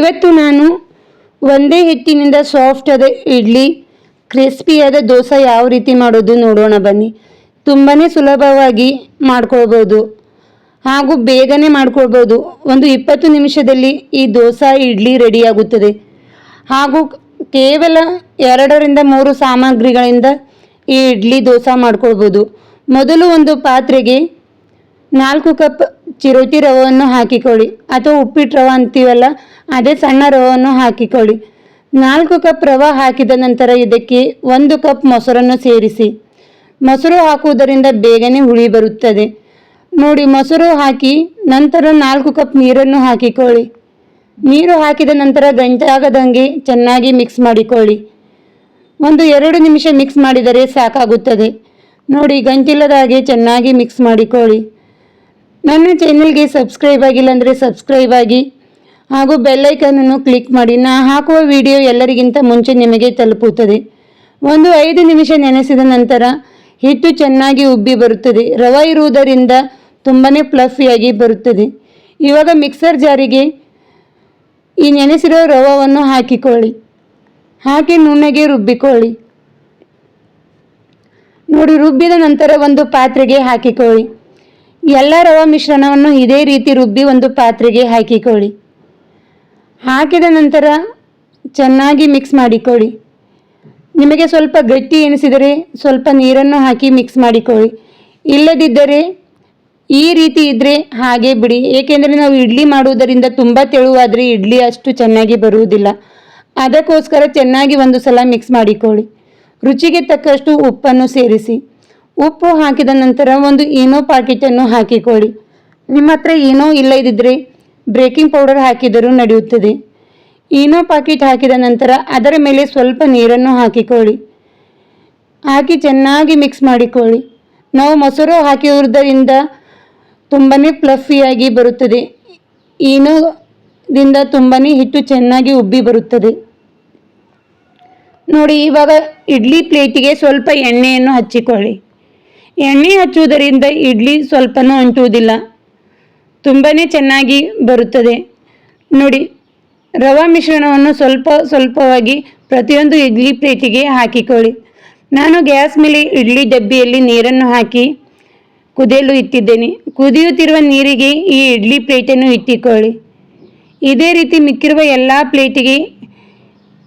ಇವತ್ತು ನಾನು ಒಂದೇ ಹಿಟ್ಟಿನಿಂದ ಸಾಫ್ಟ್ ಆದ ಇಡ್ಲಿ ಕ್ರಿಸ್ಪಿಯಾದ ದೋಸೆ ಯಾವ ರೀತಿ ಮಾಡೋದು ನೋಡೋಣ ಬನ್ನಿ. ತುಂಬಾ ಸುಲಭವಾಗಿ ಮಾಡ್ಕೊಳ್ಬೋದು ಹಾಗೂ ಬೇಗನೆ ಮಾಡ್ಕೊಳ್ಬೋದು. ಒಂದು ಇಪ್ಪತ್ತು ನಿಮಿಷದಲ್ಲಿ ಈ ದೋಸೆ, ಇಡ್ಲಿ ರೆಡಿಯಾಗುತ್ತದೆ ಹಾಗೂ ಕೇವಲ ಎರಡರಿಂದ ಮೂರು ಸಾಮಗ್ರಿಗಳಿಂದ ಈ ಇಡ್ಲಿ ದೋಸೆ ಮಾಡ್ಕೊಳ್ಬೋದು. ಮೊದಲು ಒಂದು ಪಾತ್ರೆಗೆ ನಾಲ್ಕು ಕಪ್ ಚಿರೋಟಿ ರವವನ್ನು ಹಾಕಿಕೊಳ್ಳಿ. ಅಥವಾ ಉಪ್ಪಿಟ್ಟು ರವೆ ಅಂತೀವಲ್ಲ, ಅದೇ ಸಣ್ಣ ರವವನ್ನು ಹಾಕಿಕೊಳ್ಳಿ. ನಾಲ್ಕು ಕಪ್ ರವೆ ಹಾಕಿದ ನಂತರ ಇದಕ್ಕೆ ಒಂದು ಕಪ್ ಮೊಸರನ್ನು ಸೇರಿಸಿ. ಮೊಸರು ಹಾಕುವುದರಿಂದ ಬೇಗನೆ ಹುಳಿ ಬರುತ್ತದೆ. ನೋಡಿ, ಮೊಸರು ಹಾಕಿ ನಂತರ ನಾಲ್ಕು ಕಪ್ ನೀರನ್ನು ಹಾಕಿಕೊಳ್ಳಿ. ನೀರು ಹಾಕಿದ ನಂತರ ಗಂಟಾಗದಂಗೆ ಚೆನ್ನಾಗಿ ಮಿಕ್ಸ್ ಮಾಡಿಕೊಳ್ಳಿ. ಒಂದು ಎರಡು ನಿಮಿಷ ಮಿಕ್ಸ್ ಮಾಡಿದರೆ ಸಾಕಾಗುತ್ತದೆ. ನೋಡಿ ಗಂಟಿಲ್ಲದ ಹಾಗೆ ಚೆನ್ನಾಗಿ ಮಿಕ್ಸ್ ಮಾಡಿಕೊಳ್ಳಿ. ನನ್ನ ಚಾನೆಲ್ಗೆ ಸಬ್ಸ್ಕ್ರೈಬ್ ಆಗಿಲ್ಲ ಅಂದರೆ ಸಬ್ಸ್ಕ್ರೈಬ್ ಆಗಿ ಹಾಗೂ ಬೆಲ್ಲೈಕನನ್ನು ಕ್ಲಿಕ್ ಮಾಡಿ. ನಾ ಹಾಕುವ ವಿಡಿಯೋ ಎಲ್ಲರಿಗಿಂತ ಮುಂಚೆ ನಿಮಗೆ ತಲುಪುತ್ತದೆ. ಒಂದು ಐದು ನಿಮಿಷ ನೆನೆಸಿದ ನಂತರ ಹಿಟ್ಟು ಚೆನ್ನಾಗಿ ಉಬ್ಬಿ ಬರುತ್ತದೆ. ರವೆ ಇರುವುದರಿಂದ ತುಂಬಾ ಪ್ಲಫಿಯಾಗಿ ಬರುತ್ತದೆ. ಇವಾಗ ಮಿಕ್ಸರ್ ಜಾರಿಗೆ ಈ ನೆನೆಸಿರೋ ರವವನ್ನು ಹಾಕಿಕೊಳ್ಳಿ. ಹಾಕಿ ನುಣ್ಣಗೆ ರುಬ್ಬಿಕೊಳ್ಳಿ. ನೋಡಿ, ರುಬ್ಬಿದ ನಂತರ ಒಂದು ಪಾತ್ರೆಗೆ ಹಾಕಿಕೊಳ್ಳಿ. ಎಲ್ಲ ರವ ಮಿಶ್ರಣವನ್ನು ಇದೇ ರೀತಿ ರುಬ್ಬಿ ಒಂದು ಪಾತ್ರೆಗೆ ಹಾಕಿಕೊಳ್ಳಿ. ಹಾಕಿದ ನಂತರ ಚೆನ್ನಾಗಿ ಮಿಕ್ಸ್ ಮಾಡಿಕೊಳ್ಳಿ. ನಿಮಗೆ ಸ್ವಲ್ಪ ಗಟ್ಟಿ ಎನಿಸಿದರೆ ಸ್ವಲ್ಪ ನೀರನ್ನು ಹಾಕಿ ಮಿಕ್ಸ್ ಮಾಡಿಕೊಳ್ಳಿ. ಇಲ್ಲದಿದ್ದರೆ ಈ ರೀತಿ ಇದ್ದರೆ ಹಾಗೆ ಬಿಡಿ. ಏಕೆಂದರೆ ನಾವು ಇಡ್ಲಿ ಮಾಡುವುದರಿಂದ ತುಂಬ ತೆಳುವಾದರೆ ಇಡ್ಲಿ ಅಷ್ಟು ಚೆನ್ನಾಗಿ ಬರುವುದಿಲ್ಲ. ಅದಕ್ಕೋಸ್ಕರ ಚೆನ್ನಾಗಿ ಒಂದು ಸಲ ಮಿಕ್ಸ್ ಮಾಡಿಕೊಳ್ಳಿ. ರುಚಿಗೆ ತಕ್ಕಷ್ಟು ಉಪ್ಪನ್ನು ಸೇರಿಸಿ. ಉಪ್ಪು ಹಾಕಿದ ನಂತರ ಒಂದು ಈನೋ ಪಾಕೆಟನ್ನು ಹಾಕಿಕೊಳ್ಳಿ. ನಿಮ್ಮ ಹತ್ರ ಏನೋ ಇಲ್ಲದಿದ್ದರೆ ಬ್ರೇಕಿಂಗ್ ಪೌಡರ್ ಹಾಕಿದರೂ ನಡೆಯುತ್ತದೆ. ಈನೋ ಪಾಕೆಟ್ ಹಾಕಿದ ನಂತರ ಅದರ ಮೇಲೆ ಸ್ವಲ್ಪ ನೀರನ್ನು ಹಾಕಿಕೊಳ್ಳಿ. ಹಾಕಿ ಚೆನ್ನಾಗಿ ಮಿಕ್ಸ್ ಮಾಡಿಕೊಳ್ಳಿ. ನಾವು ಮೊಸರು ಹಾಕಿರುವುದರಿಂದ ತುಂಬಾ ಫ್ಲಫಿಯಾಗಿ ಬರುತ್ತದೆ. ಈನೋದಿಂದ ತುಂಬಾ ಹಿಟ್ಟು ಚೆನ್ನಾಗಿ ಉಬ್ಬಿ ಬರುತ್ತದೆ. ನೋಡಿ, ಇವಾಗ ಇಡ್ಲಿ ಪ್ಲೇಟಿಗೆ ಸ್ವಲ್ಪ ಎಣ್ಣೆಯನ್ನು ಹಚ್ಚಿಕೊಳ್ಳಿ. ಎಣ್ಣೆ ಹಚ್ಚುವುದರಿಂದ ಇಡ್ಲಿ ಸ್ವಲ್ಪನೂ ಅಂಟುವುದಿಲ್ಲ. ತುಂಬಾ ಚೆನ್ನಾಗಿ ಬರುತ್ತದೆ. ನೋಡಿ, ರವಾ ಮಿಶ್ರಣವನ್ನು ಸ್ವಲ್ಪ ಸ್ವಲ್ಪವಾಗಿ ಪ್ರತಿಯೊಂದು ಇಡ್ಲಿ ಪ್ಲೇಟಿಗೆ ಹಾಕಿಕೊಳ್ಳಿ. ನಾನು ಗ್ಯಾಸ್ ಮೇಲೆ ಇಡ್ಲಿ ಡಬ್ಬಿಯಲ್ಲಿ ನೀರನ್ನು ಹಾಕಿ ಕುದಿಯಲು ಇಟ್ಟಿದ್ದೇನೆ. ಕುದಿಯುತ್ತಿರುವ ನೀರಿಗೆ ಈ ಇಡ್ಲಿ ಪ್ಲೇಟನ್ನು ಇಟ್ಟಿಕೊಳ್ಳಿ. ಇದೇ ರೀತಿ ಮಿಕ್ಕಿರುವ ಎಲ್ಲ ಪ್ಲೇಟಿಗೆ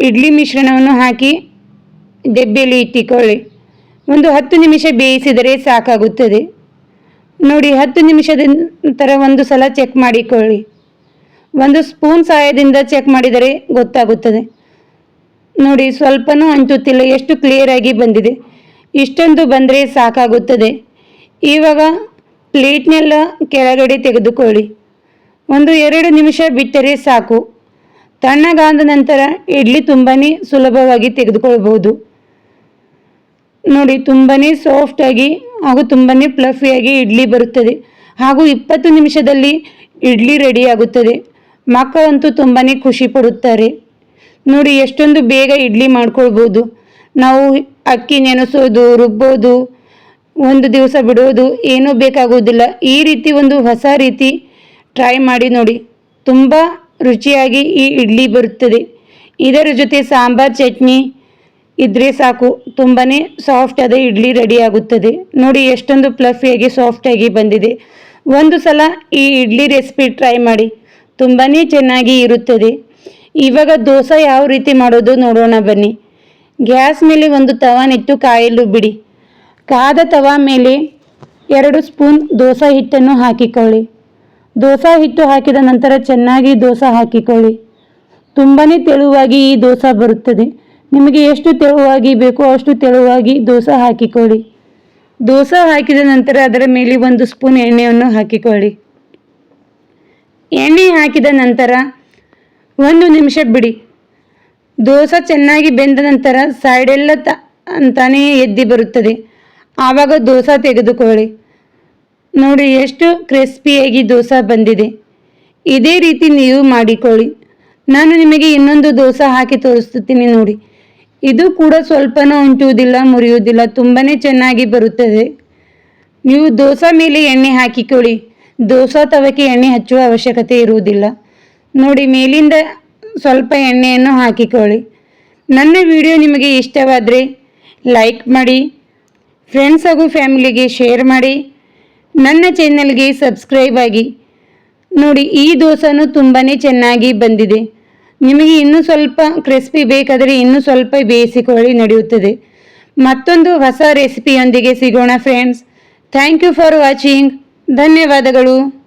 ಇಡ್ಲಿ ಮಿಶ್ರಣವನ್ನು ಹಾಕಿ ಡಬ್ಬಿಯಲ್ಲಿ ಇಟ್ಟಿಕೊಳ್ಳಿ. ಒಂದು ಹತ್ತು ನಿಮಿಷ ಬೇಯಿಸಿದರೆ ಸಾಕಾಗುತ್ತದೆ. ನೋಡಿ, ಹತ್ತು ನಿಮಿಷದ ನಂತರ ಒಂದು ಸಲ ಚೆಕ್ ಮಾಡಿಕೊಳ್ಳಿ. ಒಂದು ಸ್ಪೂನ್ ಸಹಾಯದಿಂದ ಚೆಕ್ ಮಾಡಿದರೆ ಗೊತ್ತಾಗುತ್ತದೆ. ನೋಡಿ, ಸ್ವಲ್ಪನೂ ಅಂಟುತ್ತಿಲ್ಲ ಎಷ್ಟು ಕ್ಲಿಯರಾಗಿ ಬಂದಿದೆ. ಇಷ್ಟೊಂದು ಬಂದರೆ ಸಾಕಾಗುತ್ತದೆ. ಇವಾಗ ಪ್ಲೇಟ್ನೆಲ್ಲ ಕೆಳಗಡೆ ತೆಗೆದುಕೊಳ್ಳಿ. ಒಂದು ಎರಡು ನಿಮಿಷ ಬಿಟ್ಟರೆ ಸಾಕು. ತಣ್ಣಗಾದ ನಂತರ ಇಡ್ಲಿ ತುಂಬಾ ಸುಲಭವಾಗಿ ತೆಗೆದುಕೊಳ್ಬಹುದು ನೋಡಿ ತುಂಬಾ ಸಾಫ್ಟಾಗಿ ಹಾಗೂ ತುಂಬಾ ಫ್ಲಫಿಯಾಗಿ ಇಡ್ಲಿ ಬರುತ್ತದೆ. ಹಾಗೂ ಇಪ್ಪತ್ತು ನಿಮಿಷದಲ್ಲಿ ಇಡ್ಲಿ ರೆಡಿಯಾಗುತ್ತದೆ ಮಕ್ಕಳಂತೂ ತುಂಬಾ ಖುಷಿ ಪಡುತ್ತಾರೆ. ನೋಡಿ, ಎಷ್ಟೊಂದು ಬೇಗ ಇಡ್ಲಿ ಮಾಡ್ಕೊಳ್ಬೋದು. ನಾವು ಅಕ್ಕಿ ನೆನೆಸೋದು, ರುಬ್ಬೋದು, ಒಂದು ದಿವಸ ಬಿಡೋದು ಏನೂ ಬೇಕಾಗುವುದಿಲ್ಲ. ಈ ರೀತಿ ಒಂದು ಹೊಸ ರೀತಿ ಟ್ರೈ ಮಾಡಿ ನೋಡಿ, ತುಂಬ ರುಚಿಯಾಗಿ ಈ ಇಡ್ಲಿ ಬರುತ್ತದೆ. ಇದರ ಜೊತೆ ಸಾಂಬಾರ್ ಚಟ್ನಿ ಇದ್ರೆ ಸಾಕು. ತುಂಬಾ ಸಾಫ್ಟ್ ಆದ ಇಡ್ಲಿ ರೆಡಿ ಆಗುತ್ತದೆ. ನೋಡಿ ಎಷ್ಟೊಂದು ಪ್ಲಫಿಯಾಗಿ ಸಾಫ್ಟಾಗಿ ಬಂದಿದೆ. ಒಂದು ಸಲ ಈ ಇಡ್ಲಿ ರೆಸಿಪಿ ಟ್ರೈ ಮಾಡಿ. ತುಂಬಾ ಚೆನ್ನಾಗಿ ಇರುತ್ತದೆ. ಇವಾಗ ದೋಸೆ ಯಾವ ರೀತಿ ಮಾಡೋದು ನೋಡೋಣ ಬನ್ನಿ. ಗ್ಯಾಸ್ ಮೇಲೆ ಒಂದು ತವಾನಿಟ್ಟು ಕಾಯಲು ಬಿಡಿ. ಕಾದ ತವಾ ಮೇಲೆ ಎರಡು ಸ್ಪೂನ್ ದೋಸೆ ಹಿಟ್ಟನ್ನು ಹಾಕಿಕೊಳ್ಳಿ. ದೋಸೆ ಹಿಟ್ಟು ಹಾಕಿದ ನಂತರ ಚೆನ್ನಾಗಿ ದೋಸೆ ಹಾಕಿಕೊಳ್ಳಿ. ತುಂಬಾ ತೆಳುವಾಗಿ ಈ ದೋಸೆ ಬರುತ್ತದೆ. ನಿಮಗೆ ಎಷ್ಟು ತೆಳುವಾಗಿ ಬೇಕೋ ಅಷ್ಟು ತೆಳುವಾಗಿ ದೋಸೆ ಹಾಕಿಕೊಳ್ಳಿ. ದೋಸೆ ಹಾಕಿದ ನಂತರ ಅದರ ಮೇಲೆ ಒಂದು ಸ್ಪೂನ್ ಎಣ್ಣೆಯನ್ನು ಹಾಕಿಕೊಳ್ಳಿ. ಎಣ್ಣೆ ಹಾಕಿದ ನಂತರ ಒಂದು ನಿಮಿಷ ಬಿಡಿ. ದೋಸೆ ಚೆನ್ನಾಗಿ ಬೆಂದ ನಂತರ ಸೈಡೆಲ್ಲ ತ, ಅಂತಾನೇ ಎದ್ದಿ ಬರುತ್ತದೆ. ಆವಾಗ ದೋಸೆ ತೆಗೆದುಕೊಳ್ಳಿ. ನೋಡಿ ಎಷ್ಟು ಕ್ರಿಸ್ಪಿಯಾಗಿ ದೋಸೆ ಬಂದಿದೆ. ಇದೇ ರೀತಿ ನೀವು ಮಾಡಿಕೊಳ್ಳಿ. ನಾನು ನಿಮಗೆ ಇನ್ನೊಂದು ದೋಸೆ ಹಾಕಿ ತೋರಿಸ್ತೀನಿ ನೋಡಿ. ಇದು ಕೂಡ ಸ್ವಲ್ಪನೂ ಉಂಟುವುದಿಲ್ಲ, ಮುರಿಯುವುದಿಲ್ಲ ತುಂಬಾ ಚೆನ್ನಾಗಿ ಬರುತ್ತದೆ. ನೀವು ದೋಸೆ ಮೇಲೆ ಎಣ್ಣೆ ಹಾಕಿಕೊಳ್ಳಿ. ದೋಸೆ ತವಕ್ಕೆ ಎಣ್ಣೆ ಹಚ್ಚುವ ಅವಶ್ಯಕತೆ ಇರುವುದಿಲ್ಲ. ನೋಡಿ, ಮೇಲಿಂದ ಸ್ವಲ್ಪ ಎಣ್ಣೆಯನ್ನು ಹಾಕಿಕೊಳ್ಳಿ. ನನ್ನ ವಿಡಿಯೋ ನಿಮಗೆ ಇಷ್ಟವಾದರೆ ಲೈಕ್ ಮಾಡಿ, ಫ್ರೆಂಡ್ಸ್ ಹಾಗೂ ಫ್ಯಾಮಿಲಿಗೆ ಶೇರ್ ಮಾಡಿ, ನನ್ನ ಚಾನಲ್ಗೆ ಸಬ್ಸ್ಕ್ರೈಬ್ ಆಗಿ. ನೋಡಿ, ಈ ದೋಸೆನೂ ತುಂಬಾ ಚೆನ್ನಾಗಿ ಬಂದಿದೆ. ನಿಮಗೆ ಇನ್ನೂ ಸ್ವಲ್ಪ ಕ್ರಿಸ್ಪಿ ಬೇಕಾದರೆ ಇನ್ನೂ ಸ್ವಲ್ಪ ಬೇಯಿಸಿಕೊಳ್ಳಿ ನಡೆಯುತ್ತದೆ. ಮತ್ತೊಂದು ಹೊಸ ರೆಸಿಪಿಯೊಂದಿಗೆ ಸಿಗೋಣ friends thank you for watching ಧನ್ಯವಾದಗಳು.